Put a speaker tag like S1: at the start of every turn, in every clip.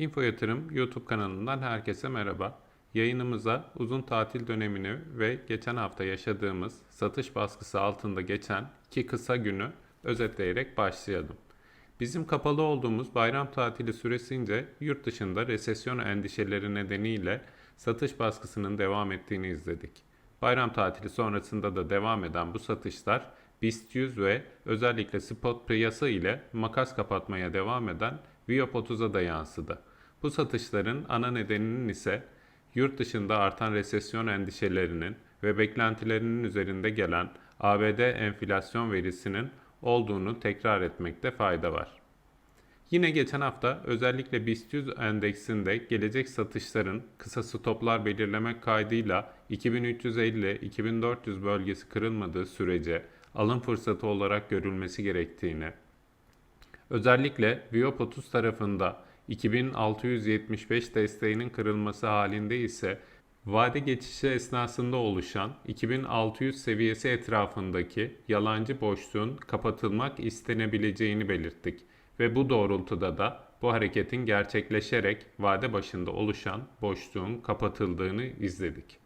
S1: Info Yatırım YouTube kanalından herkese merhaba. Yayınımıza uzun tatil dönemini ve geçen hafta yaşadığımız satış baskısı altında geçen iki kısa günü özetleyerek başlayalım. Bizim kapalı olduğumuz bayram tatili süresince yurt dışında resesyon endişeleri nedeniyle satış baskısının devam ettiğini izledik. Bayram tatili sonrasında da devam eden bu satışlar BIST 100 ve özellikle spot piyasa ile makas kapatmaya devam eden Viop 30'a da yansıdı. Bu satışların ana nedeninin ise yurt dışında artan resesyon endişelerinin ve beklentilerinin üzerinde gelen ABD enflasyon verisinin olduğunu tekrar etmekte fayda var. Yine geçen hafta özellikle BIST 100 endeksinde gelecek satışların kısa stoplar belirlemek kaydıyla 2350-2400 bölgesi kırılmadığı sürece alım fırsatı olarak görülmesi gerektiğini, özellikle Viop 30 tarafında 2675 desteğinin kırılması halinde ise vade geçişi esnasında oluşan 2600 seviyesi etrafındaki yalancı boşluğun kapatılmak istenebileceğini belirttik ve bu doğrultuda da bu hareketin gerçekleşerek vade başında oluşan boşluğun kapatıldığını izledik.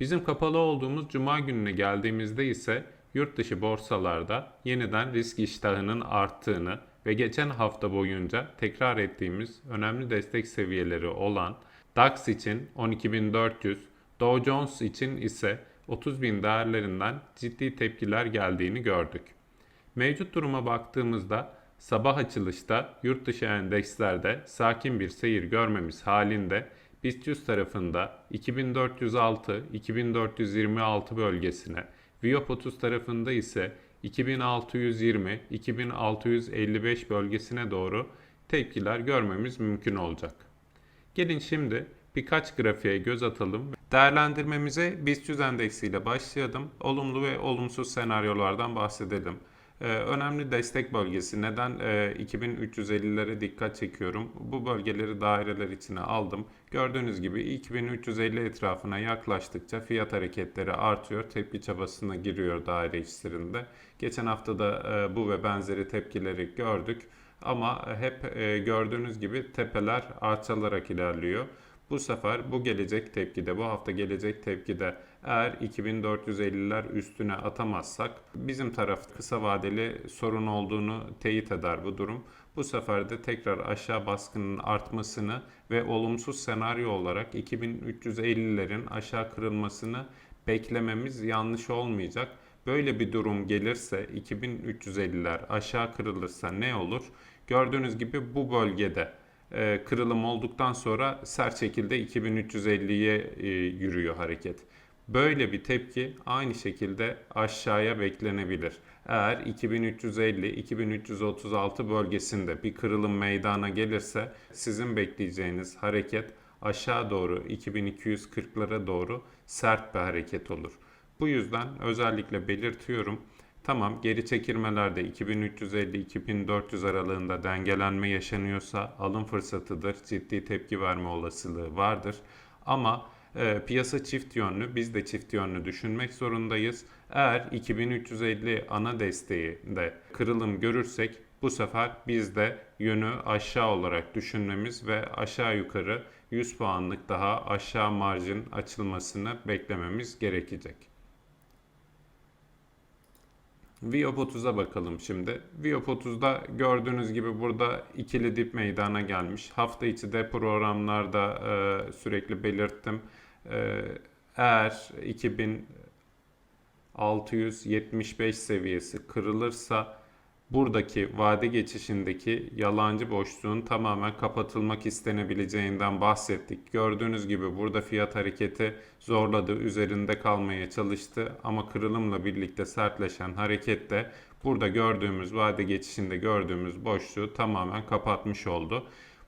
S1: Bizim kapalı olduğumuz cuma gününe geldiğimizde ise yurt dışı borsalarda yeniden risk iştahının arttığını ve geçen hafta boyunca tekrar ettiğimiz önemli destek seviyeleri olan DAX için 12.400, Dow Jones için ise 30.000 değerlerinden ciddi tepkiler geldiğini gördük. Mevcut duruma baktığımızda sabah açılışta yurt dışı endekslerde sakin bir seyir görmemiz halinde BIST 100 tarafında 2406-2426 bölgesine, Viop 30 tarafında ise 2620-2655 bölgesine doğru tepkiler görmemiz mümkün olacak. Gelin şimdi birkaç grafiğe göz atalım. Değerlendirmemize BIST 100 endeksiyle başlayalım. Olumlu ve olumsuz senaryolardan bahsedelim. Ee, önemli destek bölgesi. Neden ee, 2350'lere dikkat çekiyorum? Bu bölgeleri daireler içine aldım. Gördüğünüz gibi 2350 etrafına yaklaştıkça fiyat hareketleri artıyor. Tepki çabasına giriyor daire içlerinde. Geçen hafta da e, bu ve benzeri tepkileri gördük. Ama hep e, gördüğünüz gibi tepeler artçalarak ilerliyor. Bu sefer bu gelecek tepkide, bu hafta gelecek tepkide eğer 2450'ler üstüne atamazsak bizim taraf kısa vadeli sorun olduğunu teyit eder bu durum. Bu sefer de tekrar aşağı baskının artmasını ve olumsuz senaryo olarak 2350'lerin aşağı kırılmasını beklememiz yanlış olmayacak. Böyle bir durum gelirse 2350'ler aşağı kırılırsa ne olur? Gördüğünüz gibi bu bölgede e, kırılım olduktan sonra sert şekilde 2350'ye e, yürüyor hareket. Böyle bir tepki aynı şekilde aşağıya beklenebilir. Eğer 2350-2336 bölgesinde bir kırılım meydana gelirse sizin bekleyeceğiniz hareket aşağı doğru 2240'lara doğru sert bir hareket olur. Bu yüzden özellikle belirtiyorum. Tamam geri çekilmelerde 2350-2400 aralığında dengelenme yaşanıyorsa alım fırsatıdır. Ciddi tepki verme olasılığı vardır. Ama e, piyasa çift yönlü, biz de çift yönlü düşünmek zorundayız. Eğer 2350 ana desteği de kırılım görürsek bu sefer biz de yönü aşağı olarak düşünmemiz ve aşağı yukarı 100 puanlık daha aşağı marjin açılmasını beklememiz gerekecek. Viop 30'a bakalım şimdi. Viop 30'da gördüğünüz gibi burada ikili dip meydana gelmiş. Hafta içi de programlarda e, sürekli belirttim. E, eğer 2675 seviyesi kırılırsa buradaki vade geçişindeki yalancı boşluğun tamamen kapatılmak istenebileceğinden bahsettik. Gördüğünüz gibi burada fiyat hareketi zorladı, üzerinde kalmaya çalıştı ama kırılımla birlikte sertleşen harekette burada gördüğümüz vade geçişinde gördüğümüz boşluğu tamamen kapatmış oldu.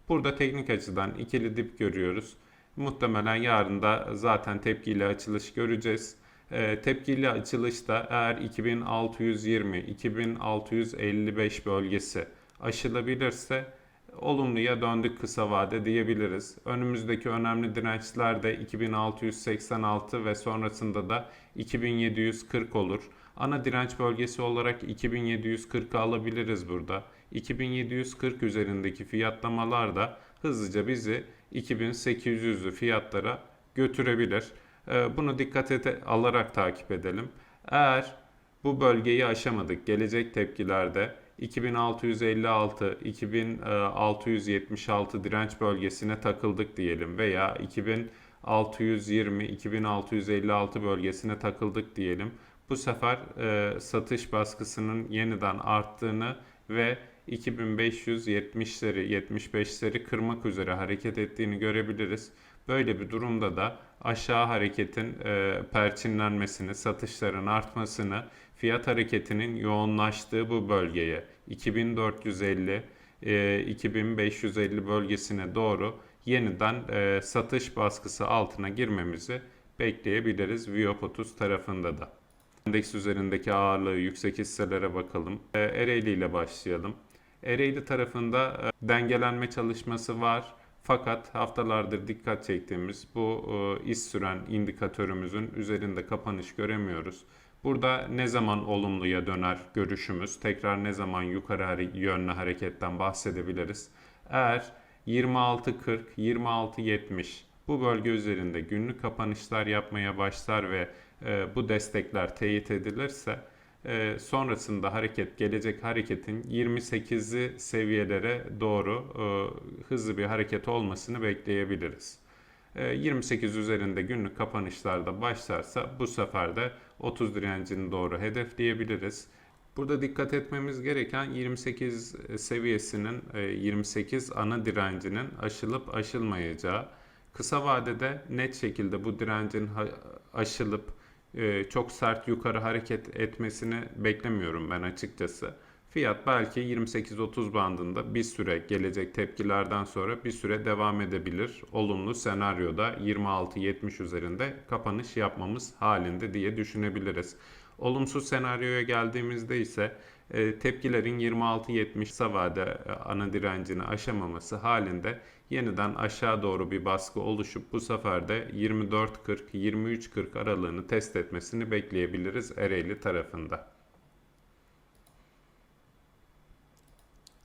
S1: Burada teknik açıdan ikili dip görüyoruz. Muhtemelen yarın da zaten tepkiyle açılış göreceğiz. E, tepkili açılışta eğer 2620-2655 bölgesi aşılabilirse olumluya döndük kısa vade diyebiliriz. Önümüzdeki önemli dirençler de 2686 ve sonrasında da 2740 olur. Ana direnç bölgesi olarak 2740'ı alabiliriz burada. 2740 üzerindeki fiyatlamalar da hızlıca bizi 2800'lü fiyatlara götürebilir. Ee, Bunu dikkate alarak takip edelim. Eğer bu bölgeyi aşamadık. Gelecek tepkilerde 2656, 2676 direnç bölgesine takıldık diyelim veya 2620, 2656 bölgesine takıldık diyelim. Bu sefer e, satış baskısının yeniden arttığını ve 2570'leri 75'leri kırmak üzere hareket ettiğini görebiliriz. Böyle bir durumda da aşağı hareketin e, perçinlenmesini, satışların artmasını, fiyat hareketinin yoğunlaştığı bu bölgeye 2450 e, 2550 bölgesine doğru yeniden e, satış baskısı altına girmemizi bekleyebiliriz Viyop 30 tarafında da. Endeks üzerindeki ağırlığı yüksek hisselere bakalım. E, Ereğli ile başlayalım. Ereğli tarafında e, dengelenme çalışması var. Fakat haftalardır dikkat çektiğimiz bu e, iz süren indikatörümüzün üzerinde kapanış göremiyoruz. Burada ne zaman olumluya döner görüşümüz, tekrar ne zaman yukarı yönlü hareketten bahsedebiliriz. Eğer 26.40, 26.70 bu bölge üzerinde günlük kapanışlar yapmaya başlar ve e, bu destekler teyit edilirse e, sonrasında hareket gelecek hareketin 28'li seviyelere doğru e, hızlı bir hareket olmasını bekleyebiliriz. E, 28 üzerinde günlük kapanışlarda başlarsa bu sefer de 30 direncini doğru hedefleyebiliriz. Burada dikkat etmemiz gereken 28 seviyesinin e, 28 ana direncinin aşılıp aşılmayacağı. Kısa vadede net şekilde bu direncin aşılıp e, çok sert yukarı hareket etmesini beklemiyorum ben açıkçası. Fiyat belki 28-30 bandında bir süre gelecek tepkilerden sonra bir süre devam edebilir. Olumlu senaryoda 26-70 üzerinde kapanış yapmamız halinde diye düşünebiliriz. Olumsuz senaryoya geldiğimizde ise e, tepkilerin 26-70 kısa vade e, ana direncini aşamaması halinde yeniden aşağı doğru bir baskı oluşup bu sefer de 24.40-23.40 aralığını test etmesini bekleyebiliriz Ereğli tarafında.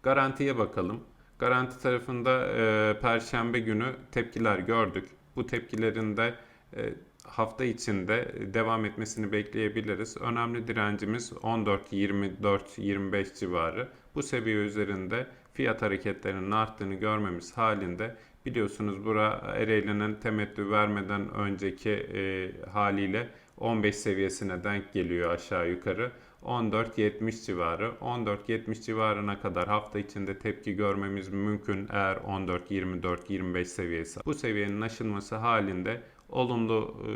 S1: Garantiye bakalım. Garanti tarafında e, Perşembe günü tepkiler gördük. Bu tepkilerin de e, hafta içinde devam etmesini bekleyebiliriz. Önemli direncimiz 14-24-25 civarı. Bu seviye üzerinde fiyat hareketlerinin arttığını görmemiz halinde biliyorsunuz bura Ereğli'nin temettü vermeden önceki e, haliyle 15 seviyesine denk geliyor aşağı yukarı. 14.70 civarı. 14.70 civarına kadar hafta içinde tepki görmemiz mümkün eğer 14.24-25 seviyesi. Bu seviyenin aşılması halinde olumlu e,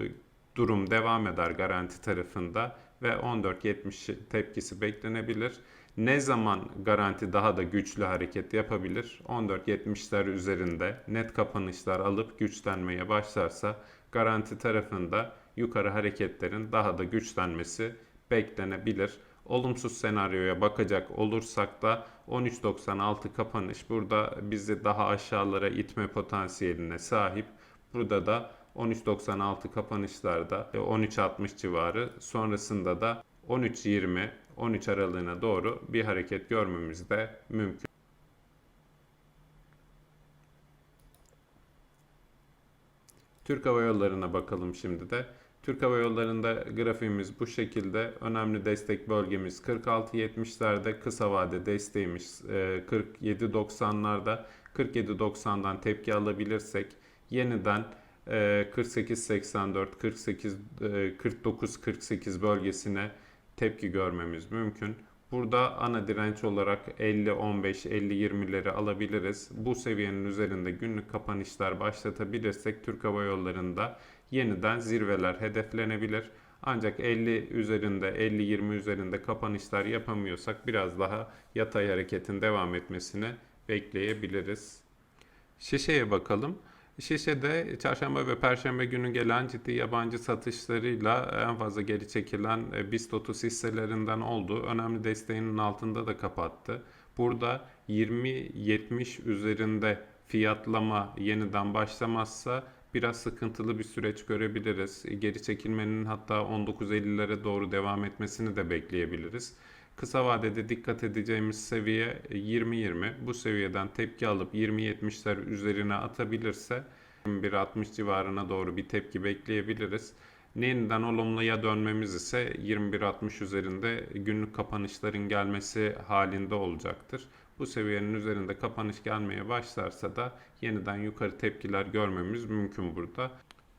S1: durum devam eder garanti tarafında ve 14.70 tepkisi beklenebilir. Ne zaman garanti daha da güçlü hareket yapabilir? 14.70'ler üzerinde net kapanışlar alıp güçlenmeye başlarsa garanti tarafında yukarı hareketlerin daha da güçlenmesi beklenebilir. Olumsuz senaryoya bakacak olursak da 13.96 kapanış burada bizi daha aşağılara itme potansiyeline sahip. Burada da 13.96 kapanışlarda 13.60 civarı sonrasında da 13.20 13 aralığına doğru bir hareket görmemiz de mümkün. Türk Hava Yolları'na bakalım şimdi de. Türk Hava Yolları'nda grafiğimiz bu şekilde. Önemli destek bölgemiz 46.70'lerde, kısa vade desteğimiz e, 47.90'larda. 47.90'dan tepki alabilirsek yeniden e, 48.84, 48, e, 49.48 bölgesine tepki görmemiz mümkün. Burada ana direnç olarak 50, 15, 50, 20'leri alabiliriz. Bu seviyenin üzerinde günlük kapanışlar başlatabilirsek Türk Hava Yolları'nda yeniden zirveler hedeflenebilir. Ancak 50 üzerinde, 50-20 üzerinde kapanışlar yapamıyorsak biraz daha yatay hareketin devam etmesini bekleyebiliriz. Şişe'ye bakalım. Şişe'de çarşamba ve perşembe günü gelen ciddi yabancı satışlarıyla en fazla geri çekilen e, BIST 30 hisselerinden oldu. Önemli desteğinin altında da kapattı. Burada 20-70 üzerinde fiyatlama yeniden başlamazsa biraz sıkıntılı bir süreç görebiliriz. Geri çekilmenin hatta 19.50'lere doğru devam etmesini de bekleyebiliriz. Kısa vadede dikkat edeceğimiz seviye 20-20. Bu seviyeden tepki alıp 20-70'ler üzerine atabilirse 21-60 civarına doğru bir tepki bekleyebiliriz. Yeniden olumluya dönmemiz ise 21.60 üzerinde günlük kapanışların gelmesi halinde olacaktır. Bu seviyenin üzerinde kapanış gelmeye başlarsa da yeniden yukarı tepkiler görmemiz mümkün burada.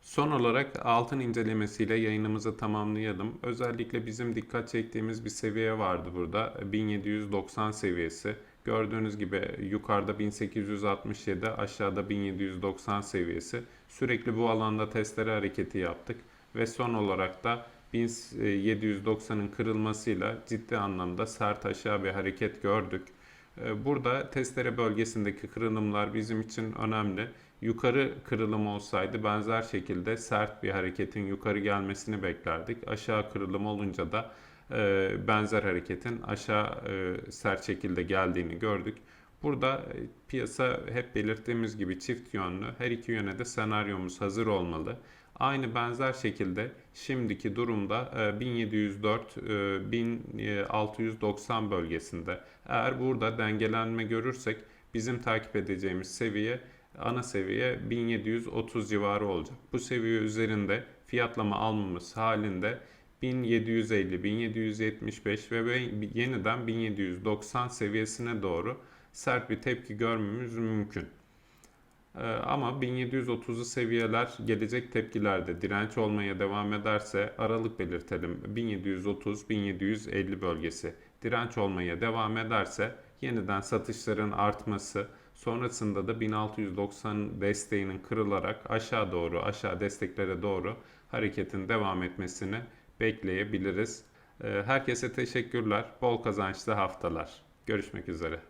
S1: Son olarak altın incelemesiyle yayınımızı tamamlayalım. Özellikle bizim dikkat çektiğimiz bir seviye vardı burada. 1790 seviyesi. Gördüğünüz gibi yukarıda 1867, aşağıda 1790 seviyesi. Sürekli bu alanda testere hareketi yaptık ve son olarak da 1790'ın kırılmasıyla ciddi anlamda sert aşağı bir hareket gördük. Ee, Burada testere bölgesindeki kırılımlar bizim için önemli. Yukarı kırılım olsaydı benzer şekilde sert bir hareketin yukarı gelmesini beklerdik. Aşağı kırılım olunca da e, benzer hareketin aşağı e, sert şekilde geldiğini gördük. Burada e, piyasa hep belirttiğimiz gibi çift yönlü. Her iki yöne de senaryomuz hazır olmalı. Aynı benzer şekilde şimdiki durumda e, 1704 e, 1690 bölgesinde. Eğer burada dengelenme görürsek bizim takip edeceğimiz seviye ana seviye 1730 civarı olacak. Bu seviye üzerinde fiyatlama almamız halinde 1750, 1775 ve yeniden 1790 seviyesine doğru sert bir tepki görmemiz mümkün. Ee, Ama 1730'lu seviyeler gelecek tepkilerde direnç olmaya devam ederse aralık belirtelim 1730-1750 bölgesi direnç olmaya devam ederse yeniden satışların artması Sonrasında da 1690 desteğinin kırılarak aşağı doğru aşağı desteklere doğru hareketin devam etmesini bekleyebiliriz. Ee, herkese teşekkürler. Bol kazançlı haftalar. Görüşmek üzere.